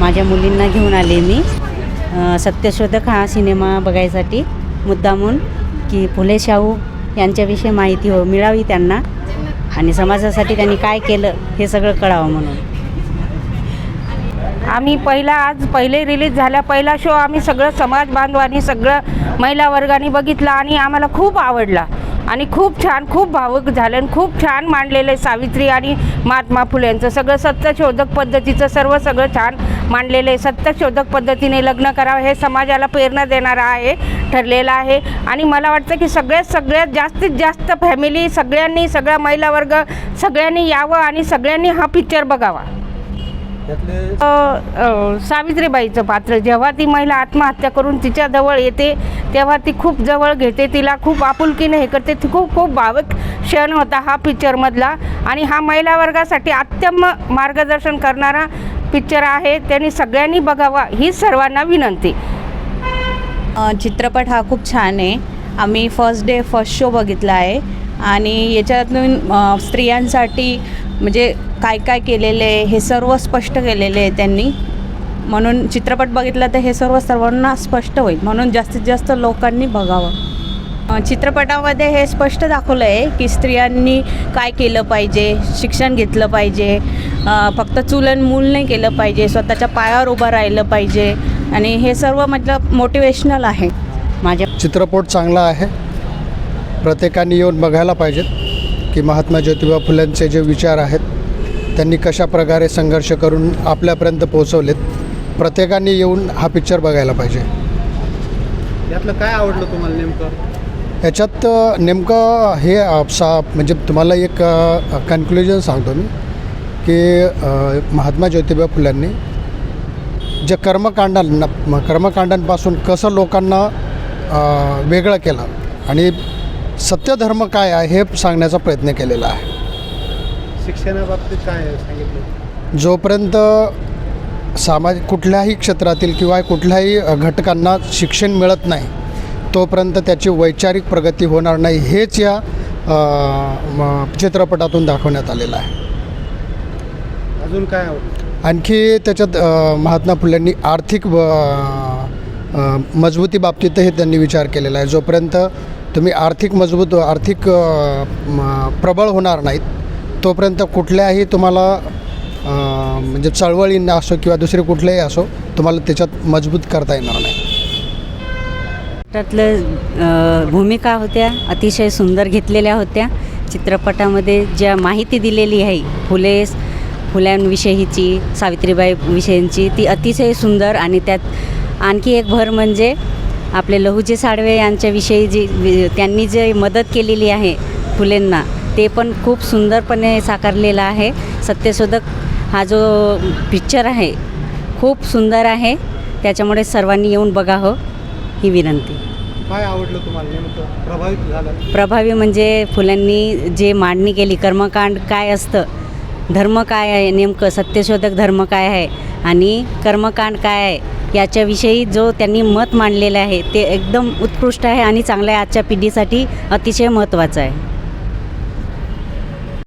माझ्या मुलींना घेऊन आले मी. सत्यशोधक हा सिनेमा बघायसाठी. मुद्दामून की फुले शाहू यांच्याविषयी माहिती हो मिळावी त्यांना. आणि समाजासाठी त्यांनी काय केलं हे सगळं कळावं म्हणून. आम्ही पहिला आज पहिले रिलीज झाल्या पहिला शो आम्ही सगळं समाज बांधवांनी सगळं महिला वर्गाने बघितला आणि आम्हाला खूप आवडला. आणि खूप छान खूप भावुक झालं आणि खूप छान मांडलेलं आहे सावित्री आणि महात्मा फुलेंचं सगळं सत्यशोधक पद्धतीचं सर्व सगळं छान मांडलेलं आहे. सत्यशोधक पद्धतीने लग्न करावं हे समाजाला प्रेरणा देणारं आहे ठरलेलं आहे. आणि मला वाटतं की सगळ्यात सगळ्यात जास्तीत जास्त फॅमिली सगळ्यांनी सगळा महिला वर्ग सगळ्यांनी यावं आणि सगळ्यांनी हा पिक्चर बघावा. त्यातले सावित्रीबाईचं पात्र जेव्हा ती महिला आत्महत्या करून तिच्या जवळ येते तेव्हा ती खूप जवळ घेते तिला खूप आपुलकीने हे करते. ती खूप खूप भावक क्षण होता हा पिक्चरमधला आणि हा महिला वर्गासाठी अत्यंत मार्गदर्शन करणारा पिक्चर आहे. त्यांनी सगळ्यांनी बघावा ही सर्वांना विनंती. चित्रपट हा खूप छान आहे. आम्ही फर्स्ट डे फर्स्ट शो बघितला आहे. आणि याच्यातून स्त्रियांसाठी म्हणजे काय काय केलेलं आहे हे सर्व स्पष्ट केलेले आहे त्यांनी. म्हणून चित्रपट बघितला तर हे सर्व सर्वांना स्पष्ट होईल. म्हणून जास्तीत जास्त लोकांनी बघावं. चित्रपटामध्ये हे स्पष्ट दाखवलं आहे की स्त्रियांनी काय केलं पाहिजे शिक्षण घेतलं पाहिजे फक्त फक्त चुलन मूल नाही केलं पाहिजे स्वतःच्या पायावर उभं राहिलं पाहिजे आणि हे सर्व मतलब मोटिवेशनल आहे. माझ्या चित्रपट चांगला आहे. प्रत्येकाने येऊन बघायला पाहिजेत. की महात्मा ज्योतिबा फुलेंचे जे विचार आहेत त्यांनी कशा प्रकारे संघर्ष करून आपल्यापर्यंत पोहोचवलेत प्रत्येकाने येऊन हा पिक्चर बघायला पाहिजे. यातलं काय आवडलं तुम्हाला नेमकं? याच्यात नेमकं हे सा म्हणजे तुम्हाला एक कन्क्लुजन सांगतो मी की महात्मा ज्योतिबा फुल्यांनी जे कर्मकांडांना कर्मकांडांपासून कसं लोकांना वेगळं केलं आणि सत्यधर्म काय आहे हे सांगण्याचा प्रयत्न केलेला आहे. शिक्षणाबाबतीत काय सांगितलं? जोपर्यंत सामाजिक कुठल्याही क्षेत्रातील किंवा कुठल्याही घटकांना शिक्षण मिळत नाही तोपर्यंत त्याची वैचारिक प्रगती होणार नाही हेच या अ, म, चित्रपटातून दाखवण्यात आलेलं आहे. अजून काय आवडलं आणखी त्याच्यात अ, महात्मा फुलेंनी आर्थिक व अ, बाबतीतही त्यांनी विचार केलेला आहे. जोपर्यंत तुम्ही आर्थिक मजबूत आर्थिक प्रबळ होणार नाहीत तोपर्यंत कुठल्याही तुम्हाला म्हणजे चळवळींना असो किंवा दुसरे कुठलेही असो तुम्हाला त्याच्यात मजबूत करता येणार नाही. त्यातलं भूमिका होत्या अतिशय सुंदर घेतलेल्या होत्या. चित्रपटामध्ये ज्या माहिती दिलेली आहे फुले फुल्यांविषयीची सावित्रीबाई विषयींची ती अतिशय सुंदर आणि त्यात आणखी एक भर म्हणजे आपले लहुजी साळवे यांच्याविषयी जी त्यांनी जे मदत केलेली आहे फुलेंना ते पण खूप सुंदरपणे साकारलेला आहे. सत्यशोधक हा जो पिक्चर आहे खूप सुंदर आहे. त्याच्यामुळे सर्वांनी येऊन बघावं ही विनंती. काय आवडलं तुम्हाला नेमकं? प्रभावित झालं? प्रभावी म्हणजे फुलांनी जे मांडणी केली कर्मकांड काय असतं धर्म काय आहे नेमकं सत्यशोधक धर्म काय आहे आणि कर्मकांड काय आहे याच्याविषयी जो त्यांनी मत मांडलेलं आहे ते एकदम उत्कृष्ट आहे आणि चांगलं आहे आजच्या पिढीसाठी अतिशय महत्त्वाचं आहे.